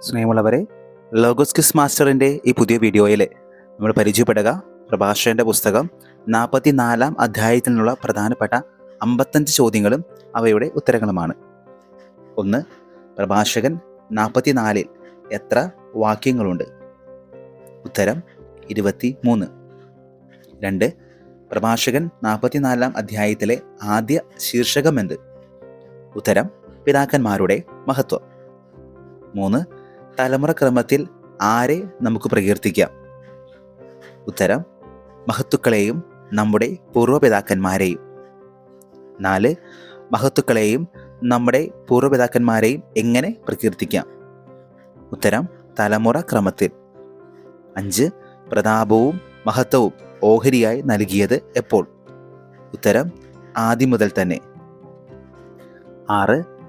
സ്നേഹമുള്ളവരെ logos kiss മാസ്റ്ററിന്റെ ഈ പുതിയ വീഡിയോയിൽ നമ്മൾ പരിചയപ്പെടുക. പ്രഭാഷകന്റെ പുസ്തകം നാൽപ്പത്തി നാലാം അധ്യായത്തിൽ നിന്നുള്ള പ്രധാനപ്പെട്ട അമ്പത്തഞ്ച് ചോദ്യങ്ങളും അവയുടെ ഉത്തരങ്ങളുമാണ്. ഒന്ന് പ്രഭാഷകൻ നാൽപ്പത്തി നാലിൽ എത്ര വാക്യങ്ങളുണ്ട്? ഉത്തരം ഇരുപത്തി മൂന്ന് രണ്ട് പ്രഭാഷകൻ നാൽപ്പത്തിനാലാം അധ്യായത്തിലെ ആദ്യ ശീർഷകം എന്ത് ഉത്തരം പിതാക്കന്മാരുടെ മഹത്വം. മൂന്ന് തലമുറ ക്രമത്തിൽ ആരെ നമുക്ക് പ്രകീർത്തിക്കാം? ഉത്തരം മഹത്തുക്കളെയും നമ്മുടെ പൂർവപിതാക്കന്മാരെയും. നാല് മഹത്തുക്കളെയും നമ്മുടെ പൂർവപിതാക്കന്മാരെയും എങ്ങനെ പ്രകീർത്തിക്കാം? ഉത്തരം തലമുറ ക്രമത്തിൽ. അഞ്ച് പ്രതാപവും മഹത്വവും ഓഹരിയായി നൽകിയത് എപ്പോൾ? ഉത്തരം ആദ്യം മുതൽ തന്നെ. ആറ്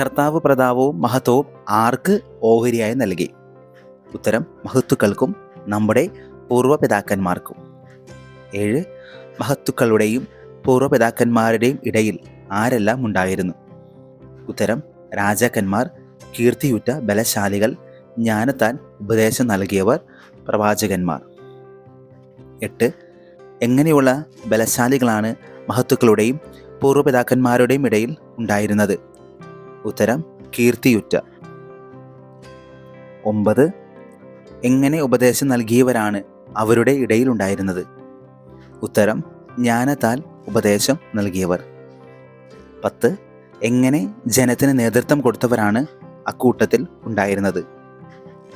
കർത്താവ് പ്രതാപവും മഹത്വവും ആർക്ക് ഓഹരിയായി നൽകി? ഉത്തരം മഹത്തുക്കൾക്കും നമ്മുടെ പൂർവപിതാക്കന്മാർക്കും. ഏഴ് മഹത്തുക്കളുടെയും പൂർവപിതാക്കന്മാരുടെയും ഇടയിൽ ആരെല്ലാം ഉണ്ടായിരുന്നു? ഉത്തരം രാജാക്കന്മാർ കീർത്തിയുറ്റ ബലശാലികൾ ജ്ഞാനത്താൻ ഉപദേശം നൽകിയവർ പ്രവാചകന്മാർ. എട്ട് എങ്ങനെയുള്ള ബലശാലികളാണ് മഹത്തുക്കളുടെയും പൂർവപിതാക്കന്മാരുടെയും ഇടയിൽ ഉണ്ടായിരുന്നത്? ഉത്തരം കീർത്തിയുറ്റ. ഒമ്പത് എങ്ങനെ ഉപദേശം നൽകിയവരാണ് അവരുടെ ഇടയിൽ ഉണ്ടായിരുന്നത് ഉത്തരം ജ്ഞാനത്താൽ ഉപദേശം നൽകിയവർ. പത്ത് എങ്ങനെ ജനത്തിന് നേതൃത്വം കൊടുത്തവരാണ് അക്കൂട്ടത്തിൽ ഉണ്ടായിരുന്നത്?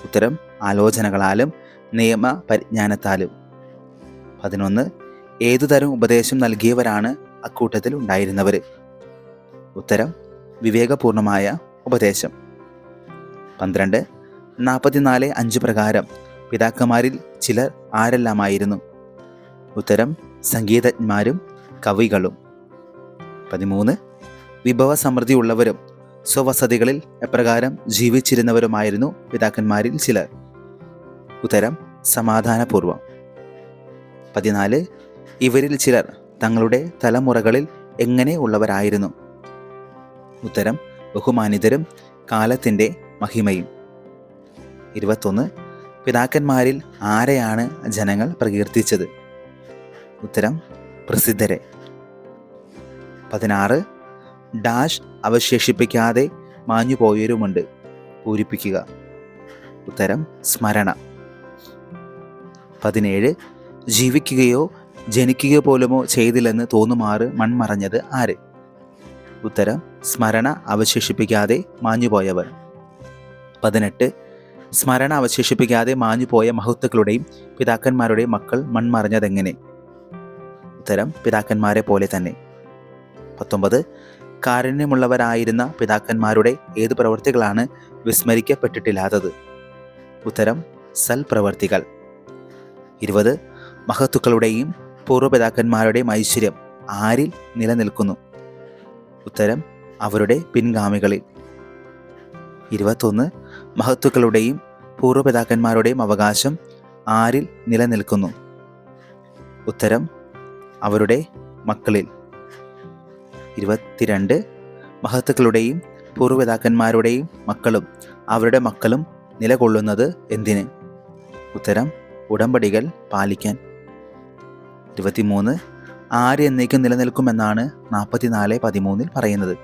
ഉത്തരം ആലോചനകളാലും നിയമ പരിജ്ഞാനത്താലും പതിനൊന്ന് ഏതുതരം ഉപദേശം നൽകിയവരാണ് അക്കൂട്ടത്തിൽ ഉണ്ടായിരുന്നവർ ഉത്തരം വിവേകപൂർണമായ ഉപദേശം. പന്ത്രണ്ട് നാൽപ്പത്തിനാല് അഞ്ച് പ്രകാരം പിതാക്കന്മാരിൽ ചിലർ ആരെല്ലാമായിരുന്നു? ഉത്തരം സംഗീതജ്ഞന്മാരും കവികളും. പതിമൂന്ന് വിഭവസമൃദ്ധിയുള്ളവരും സ്വവസതികളിൽ എപ്രകാരം ജീവിച്ചിരുന്നവരുമായിരുന്നു പിതാക്കന്മാരിൽ ചിലർ? ഉത്തരം സമാധാനപൂർവം. പതിനാല് ഇവരിൽ ചിലർ തങ്ങളുടെ തലമുറകളിൽ എങ്ങനെ ഉള്ളവരായിരുന്നു? ഉത്തരം ബഹുമാനിതരും കാലത്തിന്റെ മഹിമയും. ഇരുപത്തൊന്ന് പിതാക്കന്മാരിൽ ആരെയാണ് ജനങ്ങൾ പ്രകീർത്തിച്ചത്? ഉത്തരം പ്രസിദ്ധരെ. പതിനാറ് ഡാഷ് അവശേഷിപ്പിക്കാതെ മാഞ്ഞു പോയവരുമുണ്ട് പൂരിപ്പിക്കുക. ഉത്തരം സ്മരണ. പതിനേഴ് ജീവിക്കുകയോ ജനിക്കുക പോലുമോ ചെയ്തില്ലെന്ന് തോന്നുമാറ് മൺമറഞ്ഞത് ആര്? ഉത്തരം സ്മരണ അവശേഷിപ്പിക്കാതെ മാഞ്ഞുപോയവർ. പതിനെട്ട് സ്മരണ അവശേഷിപ്പിക്കാതെ മാഞ്ഞുപോയ മഹത്വക്കളുടെയും പിതാക്കന്മാരുടെയും മക്കൾ മൺമറഞ്ഞതെങ്ങനെ? ഉത്തരം പിതാക്കന്മാരെ പോലെ തന്നെ. പത്തൊമ്പത് കാരുണ്യമുള്ളവരായിരുന്ന പിതാക്കന്മാരുടെ ഏത് പ്രവൃത്തികളാണ് വിസ്മരിക്കപ്പെട്ടിട്ടില്ലാത്തത്? ഉത്തരം സൽപ്രവർത്തികൾ. ഇരുപത് മഹത്തുക്കളുടെയും പൂർവപിതാക്കന്മാരുടെയും ഐശ്വര്യം ആരിൽ നിലനിൽക്കുന്നു? ഉത്തരം അവരുടെ പിൻഗാമികളിൽ. ഇരുപത്തൊന്ന് മഹത്തുക്കളുടെയും പൂർവപിതാക്കന്മാരുടെയും അവകാശം ആരിൽ നിലനിൽക്കുന്നു? ഉത്തരം അവരുടെ മക്കളിൽ. ഇരുപത്തിരണ്ട് മഹത്തുക്കളുടെയും പൂർവപിതാക്കന്മാരുടെയും മക്കളും അവരുടെ മക്കളും നിലകൊള്ളുന്നത് എന്തിന്? ഉത്തരം ഉടമ്പടികൾ പാലിക്കാൻ. ഇരുപത്തിമൂന്ന് ആര് എന്നേക്കും നിലനിൽക്കുമെന്നാണ് നാൽപ്പത്തിനാല് പതിമൂന്നിൽ പറയുന്നത്.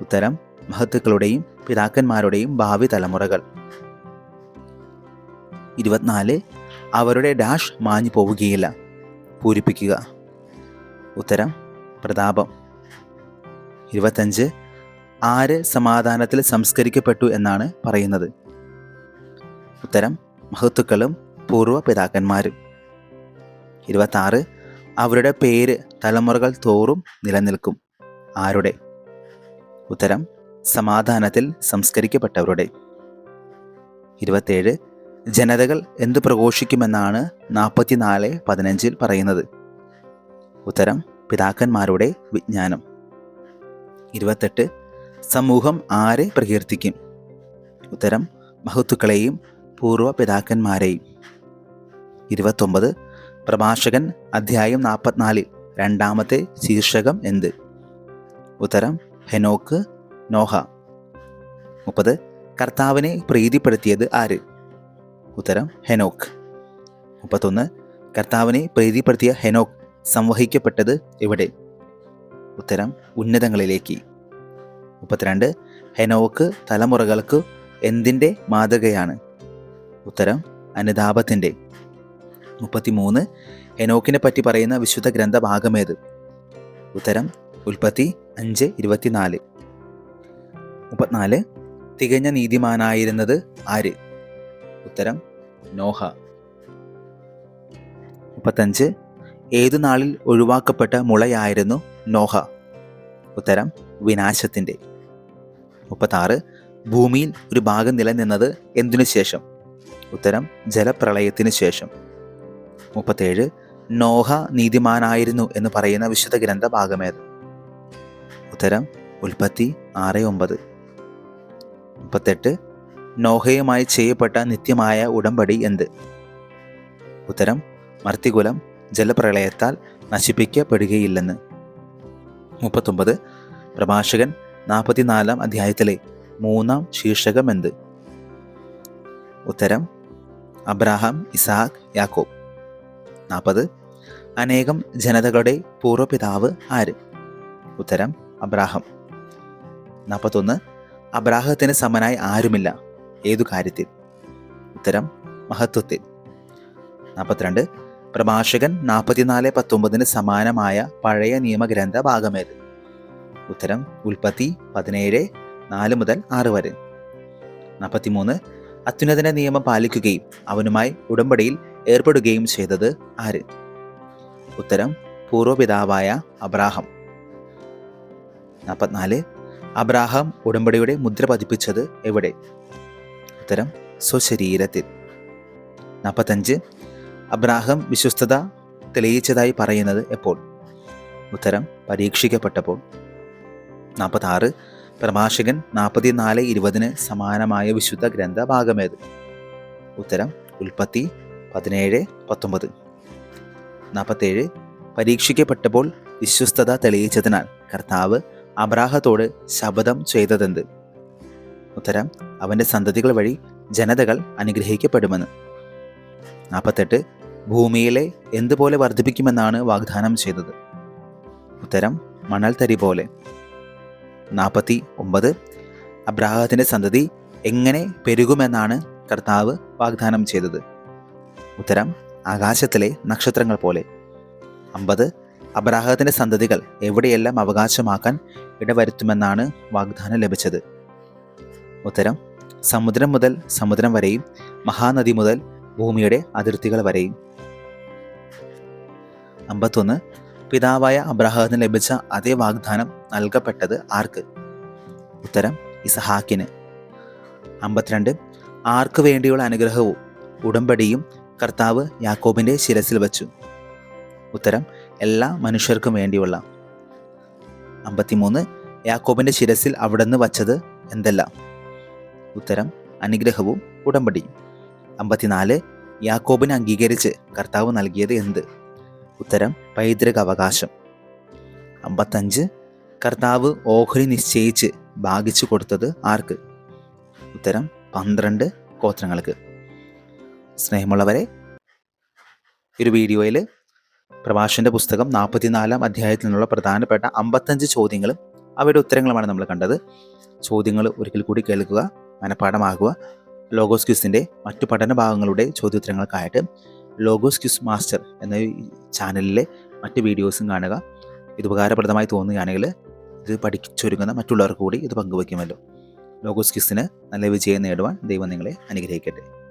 ഉത്തരം മഹത്തുക്കളുടെയും പിതാക്കന്മാരുടെയും ഭാവി തലമുറകൾ. ഇരുപത്തിനാല് അവരുടെ ഡാഷ് മാഞ്ഞു പോവുകയില്ല. പൂരിപ്പിക്കുക. ഉത്തരം പ്രതാപം. ഇരുപത്തഞ്ച് ആര് സമാധാനത്തിൽ സംസ്കരിക്കപ്പെട്ടു എന്നാണ് പറയുന്നത്. ഉത്തരം മഹത്തുക്കളും പൂർവ പിതാക്കന്മാരും ഇരുപത്താറ് അവരുടെ പേര് തലമുറകൾ തോറും നിലനിൽക്കും. ആരുടെ? ഉത്തരം സമാധാനത്തിൽ സംസ്കരിക്കപ്പെട്ടവരുടെ. ഇരുപത്തേഴ് ജനതകൾ എന്തു പ്രഘോഷിക്കുമെന്നാണ് നാൽപ്പത്തിനാല് പതിനഞ്ചിൽ പറയുന്നത്. ഉത്തരം പിതാക്കന്മാരുടെ വിജ്ഞാനം. ഇരുപത്തെട്ട് സമൂഹം ആരെ പ്രകീർത്തിക്കും? ഉത്തരം മഹത്തുക്കളെയും പൂർവ പിതാക്കന്മാരെയും ഇരുപത്തൊമ്പത് പ്രഭാഷകൻ അധ്യായം നാൽപ്പത്തിനാലിൽ രണ്ടാമത്തെ ശീർഷകം എന്ത്? ഉത്തരം ഹെനോക്ക് നോഹ. മുപ്പത് കർത്താവിനെ പ്രീതിപ്പെടുത്തിയത് ആര്? ഉത്തരം ഹെനോക്ക്. മുപ്പത്തൊന്ന് കർത്താവിനെ പ്രീതിപ്പെടുത്തിയ ഹെനോക്ക് സംവഹിക്കപ്പെട്ടത് എവിടെ? ഉത്തരം ഉന്നതങ്ങളിലേക്ക്. മുപ്പത്തിരണ്ട് ഹെനോക്ക് തലമുറകൾക്ക് എന്തിന്റെ മാതൃകയാണ്? ഉത്തരം അനുതാപത്തിന്റെ. മുപ്പത്തിമൂന്ന്. ഹെനോക്കിനെ പറ്റി പറയുന്ന വിശുദ്ധ ഗ്രന്ഥ ഗ്രന്ഥഭാഗമേത്? ഉത്തരം ഉൽപ്പത്തി അഞ്ച് ഇരുപത്തിനാല്. മുപ്പത്തിനാല്. തികഞ്ഞ നീതിമാനായിരുന്നത് ആര്? ഉത്തരം നോഹ. മുപ്പത്തഞ്ച്. ഏതു നാളിൽ ഒഴിവാക്കപ്പെട്ട മുളയായിരുന്നു നോഹ? ഉത്തരം വിനാശത്തിന്റെ. മുപ്പത്താറ്. ഭൂമിയിൽ ഒരു ഭാഗം നിലനിന്നത് എന്തിനു ശേഷം? ഉത്തരം ജലപ്രളയത്തിന് ശേഷം. മുപ്പത്തേഴ് നോഹ നീതിമാനായിരുന്നു എന്ന് പറയുന്ന വിശുദ്ധ ഗ്രന്ഥ ഭാഗമേത്? ഉത്തരം ഉൽപ്പത്തി ആറ് ഒമ്പത്. മുപ്പത്തെട്ട് നോഹയുമായി ചെയ്യപ്പെട്ട നിത്യമായ ഉടമ്പടി എന്ത്? ഉത്തരം മർത്തികുലം ജലപ്രളയത്താൽ നശിപ്പിക്കപ്പെടുകയില്ലെന്ന്. മുപ്പത്തൊമ്പത് പ്രഭാഷകൻ നാൽപ്പത്തിനാലാം അധ്യായത്തിലെ മൂന്നാം ശീർഷകം എന്ത്? ഉത്തരം അബ്രാഹാം ഇസാഖ് യാക്കോബ്. നാൽപ്പത് അനേകം ജനതകളുടെ പൂർവപിതാവ് ആര്? ഉത്തരം അബ്രാഹം. നാൽപ്പത്തൊന്ന് അബ്രാഹത്തിന് സമനായി ആരുമില്ല. ഏതു കാര്യത്തിൽ? ഉത്തരം മഹത്വത്തിൽ. നാൽപ്പത്തിരണ്ട് പ്രഭാഷകൻ നാൽപ്പത്തിനാല് പത്തൊമ്പതിന് സമാനമായ പഴയ നിയമഗ്രന്ഥ ഭാഗമേത് ഉത്തരം ഉൽപ്പത്തി പതിനേഴ് നാല് മുതൽ ആറ് വരെ. നാൽപ്പത്തിമൂന്ന് അത്യുന്നതന്റെ നിയമം പാലിക്കുകയും അവനുമായി ഉടമ്പടിയിൽ ഏർപ്പെടുകയും ചെയ്തത് ആര്? ഉത്തരം പൂർവപിതാവായ അബ്രാഹം. നാൽപ്പത്തിനാല് അബ്രാഹാം ഉടമ്പടിയുടെ മുദ്ര പതിപ്പിച്ചത് എവിടെ? ഉത്തരം സ്വശരീരത്തിൽ. നാൽപ്പത്തഞ്ച് അബ്രാഹം വിശ്വസ്തത തെളിയിച്ചതായി പറയുന്നത് എപ്പോൾ? ഉത്തരം പരീക്ഷിക്കപ്പെട്ടപ്പോൾ. നാൽപ്പത്താറ് പ്രഭാഷകൻ നാൽപ്പത്തിനാല് ഇരുപതിന് സമാനമായ വിശുദ്ധ ഗ്രന്ഥ ഭാഗമേത് ഉത്തരം ഉൽപ്പത്തി പതിനേഴ് പത്തൊമ്പത്. നാൽപ്പത്തേഴ് പരീക്ഷിക്കപ്പെട്ടപ്പോൾ വിശ്വസ്തത തെളിയിച്ചതിനാൽ കർത്താവ് അബ്രാഹത്തോട് ശപഥം ചെയ്തതെന്ത്? ഉത്തരം അവന്റെ സന്തതികൾ വഴി ജനതകൾ അനുഗ്രഹിക്കപ്പെടുമെന്ന്. നാൽപ്പത്തെട്ട് ഭൂമിയിലെ എന്തുപോലെ വർദ്ധിപ്പിക്കുമെന്നാണ് വാഗ്ദാനം ചെയ്തത്? ഉത്തരം മണൽത്തരി പോലെ. നാൽപ്പത്തി ഒമ്പത് അബ്രാഹത്തിന്റെ സന്തതി എങ്ങനെ പെരുകുമെന്നാണ് കർത്താവ് വാഗ്ദാനം ചെയ്തത്? ഉത്തരം ആകാശത്തിലെ നക്ഷത്രങ്ങൾ പോലെ. അമ്പത് അബ്രാഹത്തിന്റെ സന്തതികൾ എവിടെയെല്ലാം അവകാശമാക്കാൻ ഇടവരുത്തുമെന്നാണ് വാഗ്ദാനം ലഭിച്ചത്. ഉത്തരം സമുദ്രം മുതൽ സമുദ്രം വരെയും മഹാനദി മുതൽ ഭൂമിയുടെ അതിർത്തികൾ വരെയും. അമ്പത്തൊന്ന് പിതാവായ അബ്രാഹത്തിന് ലഭിച്ച അതേ വാഗ്ദാനം നൽകപ്പെട്ടത് ആർക്ക്? ഉത്തരം ഇസഹാക്കിന്. അമ്പത്തിരണ്ട് ആർക്ക് വേണ്ടിയുള്ള അനുഗ്രഹവും ഉടമ്പടിയും കർത്താവ് യാക്കോബിന്റെ ശിരസിൽ വച്ചു. ഉത്തരം എല്ലാ മനുഷ്യർക്കും വേണ്ടിയുള്ള. അമ്പത്തിമൂന്ന് യാക്കോബിന്റെ ശിരസിൽ അവിടുന്ന് വച്ചത് എന്തെല്ലാം? ഉത്തരം അനുഗ്രഹവും ഉടമ്പടി. അമ്പത്തിനാല് യാക്കോബിനെ അംഗീകരിച്ച് കർത്താവ് നൽകിയത് എന്ത്? ഉത്തരം പൈതൃക അവകാശം. അമ്പത്തഞ്ച് കർത്താവ് ഓഹരി നിശ്ചയിച്ച് ഭാഗിച്ചു കൊടുത്തത് ആർക്ക്? ഉത്തരം പന്ത്രണ്ട് ഗോത്രങ്ങൾക്ക്. സ്നേഹമുള്ളവരെ ഒരു വീഡിയോയിൽ പ്രഭാഷന്റെ പുസ്തകം നാൽപ്പത്തിനാലാം അധ്യായത്തിൽ നിന്നുള്ള പ്രധാനപ്പെട്ട അമ്പത്തഞ്ച് ചോദ്യങ്ങളും അവയുടെ ഉത്തരങ്ങളുമാണ് നമ്മൾ കണ്ടത്. ചോദ്യങ്ങൾ ഒരിക്കൽ കൂടി കേൾക്കുക മനഃപ്പാഠമാകുക. ലോഗോസ് ക്യൂസിന്റെ മറ്റു പഠന ഭാഗങ്ങളുടെ ചോദ്യോത്തരങ്ങൾക്കായിട്ട് ലോഗോസ് ക്യൂസ് മാസ്റ്റർ എന്ന ചാനലിലെ മറ്റ് വീഡിയോസും കാണുക. ഇത് ഉപകാരപ്രദമായി തോന്നുകയാണെങ്കിൽ ഇത് പഠിച്ചൊരുങ്ങുന്ന മറ്റുള്ളവർക്ക് കൂടി ഇത് പങ്കുവയ്ക്കുമല്ലോ. ലോഗോസ് ക്യൂസിന് നല്ല വിജയം നേടുവാൻ ദൈവം നിങ്ങളെ അനുഗ്രഹിക്കട്ടെ.